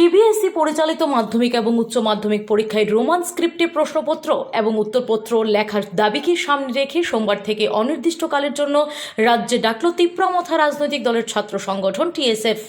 TBSC পরিচালিত মাধ্যমিক এবং উচ্চ মাধ্যমিক পরীক্ষায় রোমান স্ক্রিপ্টে প্রশ্নপত্র এবং উত্তরপত্র লেখার দাবিকে সামনে রেখে সোমবার থেকে অনির্দিষ্টকালের জন্য রাজ্যে ডাকল তিপ্রামথা রাজনৈতিক দলের ছাত্র সংগঠন টিএসএফ।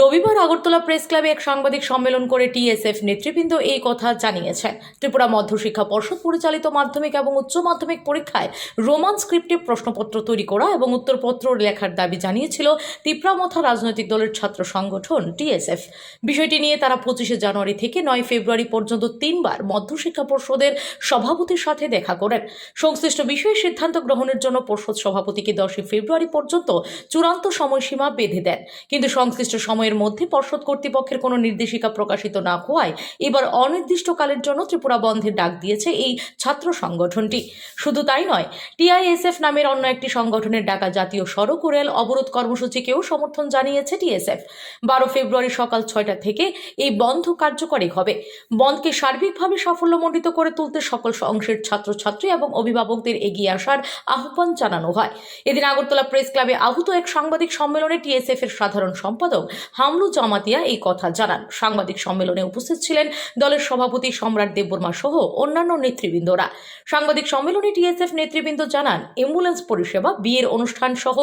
রবিবার আগরতলা প্রেস ক্লাবে এক সাংবাদিক সম্মেলন করে টিএসএফ নেতৃবৃন্দ এই কথা জানিয়েছেন। ত্রিপুরা মধ্যশিক্ষা পর্ষদ পরিচালিত মাধ্যমিক এবং উচ্চ মাধ্যমিক পরীক্ষায় রোমান স্ক্রিপ্টে প্রশ্নপত্র তৈরি করা এবং উত্তরপত্র লেখার দাবি জানিয়েছিল তিপ্রামথা রাজনৈতিক দলের ছাত্র সংগঠন টিএসএফ। বিষয়টি নিয়ে তারা পঁচিশে জানুয়ারি থেকে নয় ফেব্রুয়ারি পর্যন্ত তিনবার মধ্যশিক্ষা পর্ষদের সভাপতির সাথে দেখা করেন। সংশ্লিষ্ট বিষয়ে সিদ্ধান্ত গ্রহণের জন্য পর্ষদ সভাপতিকে দশই ফেব্রুয়ারি পর্যন্ত চূড়ান্ত সময়সীমা বেঁধে দেন। কিন্তু সংশ্লিষ্ট সময়ের মধ্যে পর্ষদ কর্তৃপক্ষের কোনো নির্দেশিকা প্রকাশিত না হওয়ায় এবার অনির্দিষ্টকালের জন্য ত্রিপুরা বন্ধের ডাক দিয়েছে এই ছাত্র সংগঠনটি। শুধু তাই নয় টিআইএসএফ নামের অন্য একটি সংগঠনের ডাকা জাতীয় সড়ক রেল অবরোধ কর্মসূচিকেও সমর্থন জানিয়েছে টিএসএফ বারো ফেব্রুয়ারি সকাল ছয়টা থেকে এই বন্ধ কার্যকরী হবে। বন্ধকে সার্বিকভাবে সাফল্যমণ্ডিত করে তুলতে সকল অংশের ছাত্রছাত্রী এবং অভিভাবকদের এগিয়ে আসার আহ্বান জানানো হয়। এদিন আগরতলা প্রেস ক্লাবে আহত এক সাংবাদিক সম্মেলনে টিএসএফ এর সাধারণ সম্পাদক হামলু জামাতিয়া এই কথা জানান। সাংবাদিক সম্মেলনে উপস্থিত ছিলেন দলের সভাপতি সম্রাট দেববর্মা সহ অন্যান্য নেতৃবৃন্দরা। সাংবাদিক সম্মেলনে টিএসএফ নেতৃবৃন্দ জানান, অ্যাম্বুলেন্স পরিষেবা, বিয়ের অনুষ্ঠান সহ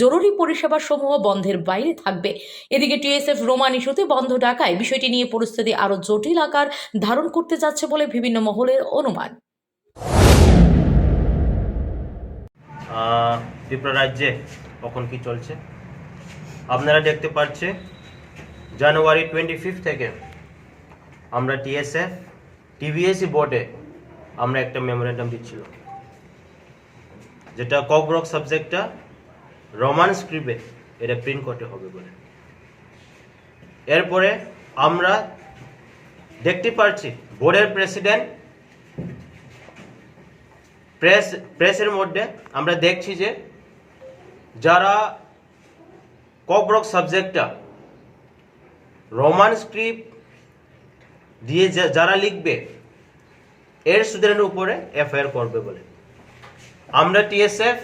জরুরি পরিষেবা সমূহ বন্ধের বাইরে থাকবে। এদিকে টিএসএফ রোমান ইস্যুতে বন্ধ ডাকায় বিষয়টি নিয়ে পরিস্থিতি আরও জটিল আকার ধারণ করতে যাচ্ছে বলে বিভিন্ন মহলের অনুমান। ত্রিপুরা রাজ্যে কখন কি চলছে? আপনারা দেখতে পাচ্ছে জানুয়ারি টোয়েন্টি ফিফথ থেকে আমরা টিএসএফ টিভিএসি বোর্ডে আমরা একটা মেমোরেন্ডাম দিচ্ছিল। যেটা ককব্রক সাবজেক্টটা রোমান স্ক্রিপে এটা প্রিন্ট করতে হবে বলে। এরপরে আমরা দেখতে পাচ্ছি বোর্ডের প্রেসিডেন্ট প্রেস, প্রেসের মধ্যে আমরা দেখছি যে যারা ককব্রক সাবজেক্টটা রোমান স্ক্রিপ্ট দিয়ে যারা লিখবে, এর স্টুডেন্টের উপরে এফআইআর করবে বলে। আমরা টিএসএফ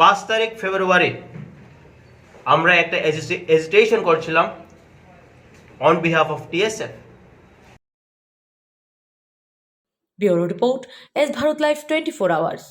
পাঁচ তারিখ ফেব্রুয়ারি আমরা একটা এজিটেশন করছিলাম behalf of TSF bureau report S Bharat live twenty four hours